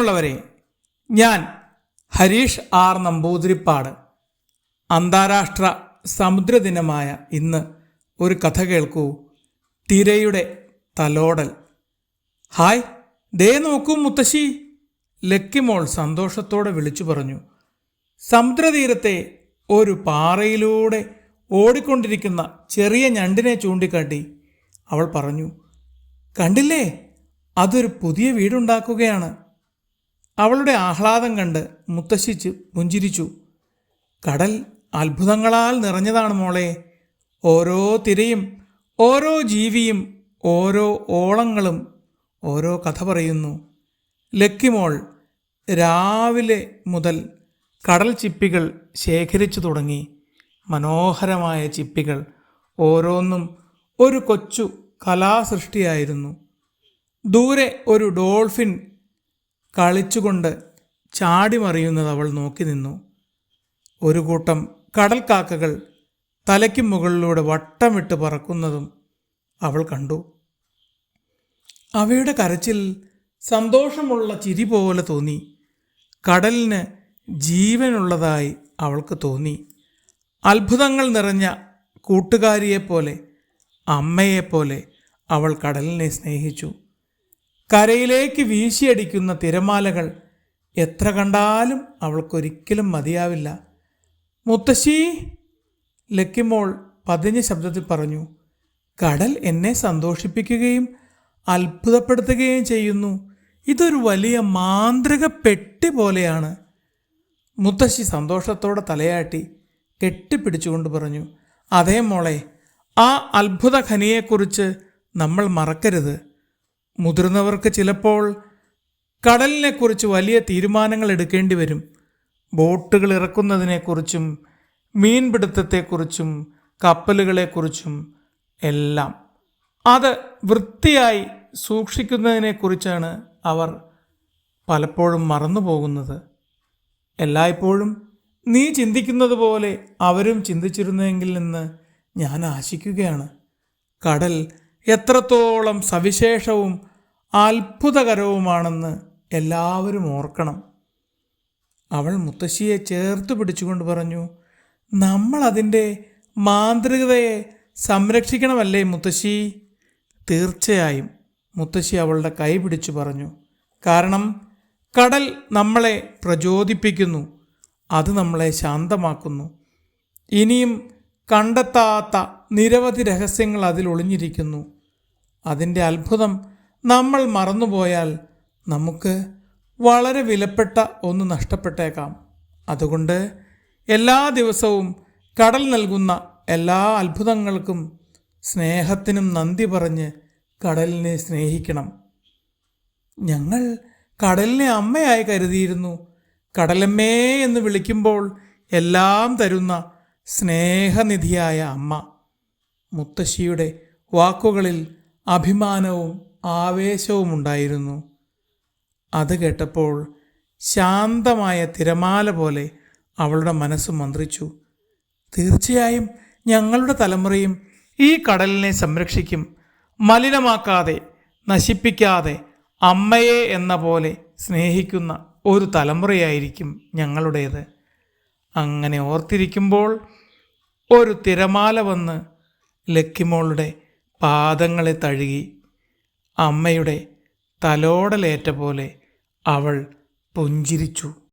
പ്രിയമുള്ളവരെ ഞാൻ ഹരീഷ് ആർ നമ്പൂതിരിപ്പാട് അന്താരാഷ്ട്ര സമുദ്രദിനമായ ഇന്ന് ഒരു കഥ കേൾക്കൂ. തിരയുടെ തലോടൽ. ഹായ് ദേ നോക്കൂ മുത്തശ്ശി. ലക്കിമോൾ സന്തോഷത്തോടെ വിളിച്ചു പറഞ്ഞു. സമുദ്രതീരത്തെ ഒരു പാറയിലൂടെ ഓടിക്കൊണ്ടിരിക്കുന്ന ചെറിയ ഞണ്ടിനെ ചൂണ്ടിക്കാട്ടി അവൾ പറഞ്ഞു കണ്ടില്ലേ അതൊരു പുതിയ വീടുണ്ടാക്കുകയാണ്. അവളുടെ ആഹ്ലാദം കണ്ട് മുത്തശ്ശിച്ച് പുഞ്ചിരിച്ചു. കടൽ അത്ഭുതങ്ങളാൽ നിറഞ്ഞതാണ് മോളെ. ഓരോ തിരയും ഓരോ ജീവിയും ഓരോ ഓളങ്ങളും ഓരോ കഥ പറയുന്നു. ലക്കിമോൾ രാവിലെ മുതൽ കടൽ ചിപ്പികൾ ശേഖരിച്ചു തുടങ്ങി. മനോഹരമായ ചിപ്പികൾ ഓരോന്നും ഒരു കൊച്ചു കലാസൃഷ്ടിയായിരുന്നു. ദൂരെ ഒരു ഡോൾഫിൻ കളിച്ചുകൊണ്ട് ചാടിമറിയുന്നത് അവൾ നോക്കി നിന്നു. ഒരു കൂട്ടം കടൽക്കാക്കകൾ തലയ്ക്ക് മുകളിലൂടെ വട്ടം വിട്ട് പറക്കുന്നതും അവൾ കണ്ടു. അവയുടെ കരച്ചിൽ സന്തോഷമുള്ള ചിരി പോലെ തോന്നി. കടലിന് ജീവനുള്ളതായി അവൾക്ക് തോന്നി. അത്ഭുതങ്ങൾ നിറഞ്ഞ കൂട്ടുകാരിയെപ്പോലെ അമ്മയെപ്പോലെ അവൾ കടലിനെ സ്നേഹിച്ചു. കരയിലേക്ക് വീശിയടിക്കുന്ന തിരമാലകൾ എത്ര കണ്ടാലും അവൾക്കൊരിക്കലും മതിയാവില്ല. മുത്തശ്ശി ലക്കിമോൾ പതിഞ്ഞ ശബ്ദത്തിൽ പറഞ്ഞു കടൽ എന്നെ സന്തോഷിപ്പിക്കുകയും അത്ഭുതപ്പെടുത്തുകയും ചെയ്യുന്നു. ഇതൊരു വലിയ മാന്ത്രിക പെട്ടി പോലെയാണ്. മുത്തശ്ശി സന്തോഷത്തോടെ തലയാട്ടി കെട്ടിപ്പിടിച്ചുകൊണ്ട് പറഞ്ഞു അതേ മോളെ ആ അത്ഭുത ഖനിയെക്കുറിച്ച് നമ്മൾ മറക്കരുത്. മുതിർന്നവർക്ക് ചിലപ്പോൾ കടലിനെക്കുറിച്ച് വലിയ തീരുമാനങ്ങൾ എടുക്കേണ്ടി വരും. ബോട്ടുകൾ ഇറക്കുന്നതിനെക്കുറിച്ചും മീൻപിടുത്തത്തെക്കുറിച്ചും കപ്പലുകളെക്കുറിച്ചും എല്ലാം. അത് വൃത്തിയായി സൂക്ഷിക്കുന്നതിനെക്കുറിച്ചാണ് അവർ പലപ്പോഴും മറന്നു പോകുന്നത് എല്ലായ്പ്പോഴും നീ ചിന്തിക്കുന്നത് പോലെ അവരും ചിന്തിച്ചിരുന്നെങ്കിൽ എന്ന് ഞാൻ ആശിക്കുകയാണ്. കടൽ എത്രത്തോളം സവിശേഷവും അത്ഭുതകരവുമാണെന്ന് എല്ലാവരും ഓർക്കണം. അവൾ മുത്തശ്ശിയെ ചേർത്ത് പിടിച്ചുകൊണ്ട് പറഞ്ഞു നമ്മൾ അതിന്റെ മാന്ത്രികതയെ സംരക്ഷിക്കണമല്ലേ മുത്തശ്ശി? തീർച്ചയായും മുത്തശ്ശി അവളുടെ കൈ പിടിച്ചു പറഞ്ഞു. കാരണം കടൽ നമ്മളെ പ്രചോദിപ്പിക്കുന്നു അത് നമ്മളെ ശാന്തമാക്കുന്നു. ഇനിയും കണ്ടെത്താത്ത നിരവധി രഹസ്യങ്ങൾ അതിൽ ഒളിഞ്ഞിരിക്കുന്നു. അതിന്റെ അത്ഭുതം നമ്മൾ മറന്നുപോയാൽ നമുക്ക് വളരെ വിലപ്പെട്ട ഒന്ന് നഷ്ടപ്പെട്ടേക്കാം. അതുകൊണ്ട് എല്ലാ ദിവസവും കടൽ നൽകുന്ന എല്ലാ അത്ഭുതങ്ങൾക്കും സ്നേഹത്തിനും നന്ദി പറഞ്ഞ് കടലിനെ സ്നേഹിക്കണം. ഞങ്ങൾ കടലിനെ അമ്മയായി കരുതിയിരുന്നു. കടലമ്മേ എന്ന് വിളിക്കുമ്പോൾ എല്ലാം തരുന്ന സ്നേഹനിധിയായ അമ്മ. മുത്തശ്ശിയുടെ വാക്കുകളിൽ അഭിമാനവും ആവേശവും ഉണ്ടായിരുന്നു അത് കേട്ടപ്പോൾ ശാന്തമായ തിരമാല പോലെ അവളുടെ മനസ്സ് മന്ത്രിച്ചു. തീർച്ചയായും ഞങ്ങളുടെ തലമുറയും ഈ കടലിനെ സംരക്ഷിക്കും. മലിനമാക്കാതെ നശിപ്പിക്കാതെ അമ്മയെ എന്ന പോലെ സ്നേഹിക്കുന്ന ഒരു തലമുറയായിരിക്കും ഞങ്ങളുടേത്. അങ്ങനെ ഓർത്തിരിക്കുമ്പോൾ ഒരു തിരമാല വന്ന് ലക്കിമോളുടെ പാദങ്ങളെ തഴുകി അമ്മയുടെ തലോടലേറ്റ പോലെ അവൾ പുഞ്ചിരിച്ചു.